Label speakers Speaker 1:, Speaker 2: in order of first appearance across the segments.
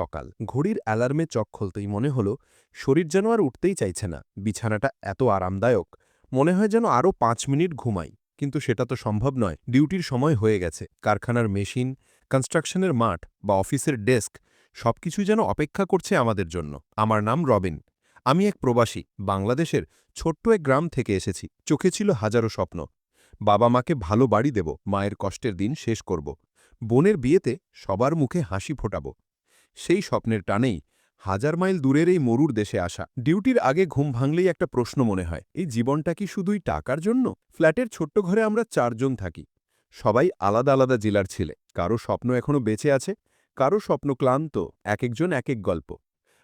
Speaker 1: সকাল। ঘড়ির অ্যালার্মে চক খুলতেই মনে হলো, শরীর যেন আর উঠতেই চাইছে না। বিছানাটা এত আরামদায়ক, মনে হয় যেন আরও পাঁচ মিনিট ঘুমাই। কিন্তু সেটা তো সম্ভব নয়, ডিউটির সময় হয়ে গেছে। কারখানার মেশিন, কনস্ট্রাকশনের মাঠ বা অফিসের ডেস্ক সবকিছু যেন অপেক্ষা করছে আমাদের জন্য। আমার নাম রবিন। আমি এক প্রবাসী, বাংলাদেশের ছোট্ট এক গ্রাম থেকে এসেছি। চোখে ছিল হাজারো স্বপ্ন। বাবা মাকে ভালো বাড়ি দেব, মায়ের কষ্টের দিন শেষ করব। বোনের বিয়েতে সবার মুখে হাসি ফোটাব। সেই স্বপ্নের টানেই হাজার মাইল দূরের এই মরুর দেশে আসা। ডিউটির আগে ঘুম ভাঙলেই একটা প্রশ্ন মনে হয়, এই জীবনটা কি শুধুই টাকার জন্য? ফ্ল্যাটের ছোট্ট ঘরে আমরা চারজন থাকি, সবাই আলাদা আলাদা জেলার ছেলে, কারও স্বপ্ন এখনও বেঁচে আছে, কারও স্বপ্ন ক্লান্ত এক একজন এক এক গল্প।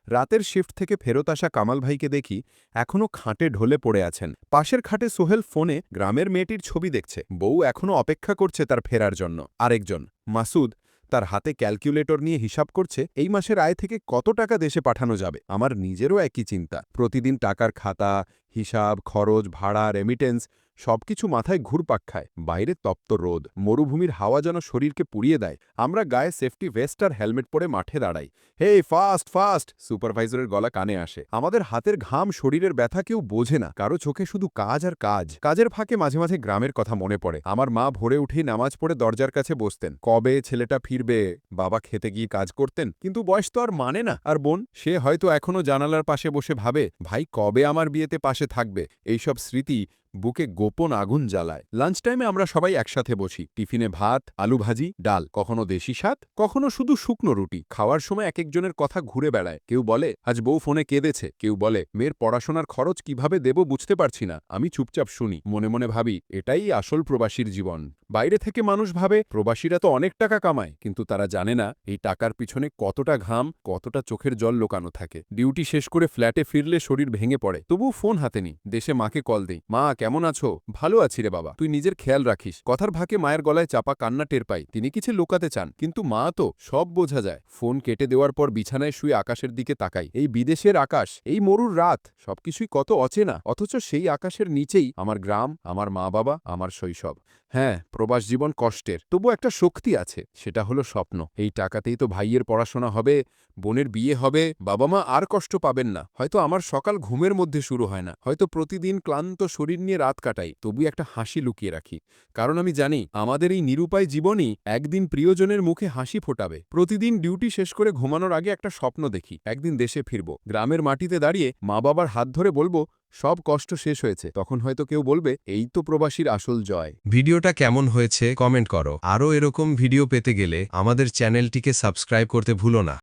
Speaker 1: রাতের শিফট থেকে ফেরত আসা কামাল ভাইকে দেখি এখনও খাটে ঢলে পড়ে আছেন। পাশের খাটে সোহেল ফোনে গ্রামের মেয়েটির ছবি দেখছে, বউ এখনও অপেক্ষা করছে তার ফেরার জন্য। আরেকজন, মাসুদ তার হাতে ক্যালকুলেটর নিয়ে হিসাব করছে, এই মাসের আয় থেকে কত টাকা দেশে পাঠানো যাবে। আমার নিজেরও একই চিন্তা। প্রতিদিন টাকার খাতা হিসাব, খরচ, ভাড়া রেমিটেন্স সবকিছু মাথায় ঘুরপাক খায়। বাইরে তপ্ত রোদ, মরুভূমির হাওয়া যেন শরীরকে পুড়িয়ে দেয়। আমরা গায়ে সেফটি ভেস্ট আর হেলমেট পরে মাঠে দাঁড়াই। হে ফাস্ট ফাস্ট সুপারভাইজারের গলা কানে আসে। আমাদের হাতের ঘাম শরীরের ব্যথা কেউ বোঝে না। কারও চোখে শুধু কাজ আর কাজ। কাজের ফাঁকে মাঝে মাঝে গ্রামের কথা মনে পড়ে। আমার মা ভোরে উঠেই নামাজ পড়ে দরজার কাছে বসতেন। কবে ছেলেটা ফিরবে? বাবা খেতে গিয়ে কাজ করতেন। কিন্তু বয়স তো আর মানে না। আর বোন, সে হয়তো এখনও জানালার পাশে বসে ভাবে, ভাই, কবে আমার বিয়েতে পাশে থাকবে। এইসব স্মৃতি বুকে গোপন আগুন জ্বালায়। লাঞ্চ টাইমে আমরা সবাই একসাথে বসি। টিফিনে ভাত, আলু ভাজি, ডাল, কখনো দেশি স্বাদ, কখনো শুধু শুকনো রুটি। খাওয়ার সময় এক একজনের কথা ঘুরে বেড়ায়। কেউ বলে, আজ বউ ফোনে কেঁদেছে। কেউ বলে, মেয়ের পড়াশোনার খরচ কীভাবে দেব বুঝতে পারছি না। আমি চুপচাপ শুনি। মনে মনে ভাবি, এটাই আসল প্রবাসীর জীবন। বাইরে থেকে মানুষ ভাবে, প্রবাসীরা তো অনেক টাকা কামায়। কিন্তু তারা জানে না, এই টাকার পিছনে কতটা ঘাম, কতটা চোখের জল লোকানো থাকে। ডিউটি শেষ করে ফ্ল্যাটে ফিরলে শরীর ভেঙে পড়ে। তবুও ফোন হাতে নি দেশে মাকে কল দেই, মা কেমন আছো? ভালো আছি রে বাবা। তুই নিজের খেয়াল রাখিস। কথার ভাকে মায়ের গলায় চাপা কান্না টের পাই। তিনি কিছু লুকাতে চান, কিন্তু মা তো সব বোঝা যায়। ফোন কেটে দেওয়ার পর বিছানায় শুয়ে আকাশের দিকে তাকাই। এই বিদেশের আকাশ, এই মরুর রাত, সবকিছুই কত অচেনা। অথচ সেই আকাশের নিচেই আমার গ্রাম, আমার মা বাবা আমার শৈশব। হ্যাঁ প্রবাস জীবন কষ্টের। তবু একটা শক্তি আছে, সেটা হলো স্বপ্ন। এই টাকাতেই তো ভাইয়ের পড়াশোনা হবে, বোনের বিয়ে হবে বাবা মা আর কষ্ট পাবেন না। হয়তো আমার সকাল ঘুমের মধ্যে শুরু হয় না। হয়তো প্রতিদিন ক্লান্ত শরীর নিয়ে রাত কাটাই তবু একটা হাসি লুকিয়ে রাখি। কারণ আমি জানি, আমাদের এই নিরুপায় জীবনই একদিন প্রিয়জনের মুখে হাসি ফোটাবে। প্রতিদিন ডিউটি শেষ করে ঘুমানোর আগে একটা স্বপ্ন দেখি, একদিন দেশে ফিরব। গ্রামের মাটিতে দাঁড়িয়ে মা বাবার হাত ধরে বলব, সব কষ্ট শেষ হয়েছে। তখন হয়তো কেউ বলবে, এই তো প্রবাসীর আসল জয়।
Speaker 2: ভিডিওটা কেমন হয়েছে কমেন্ট করো। আরও এরকম ভিডিও পেতে গেলে আমাদের চ্যানেলটিকে সাবস্ক্রাইব করতে ভুলো না।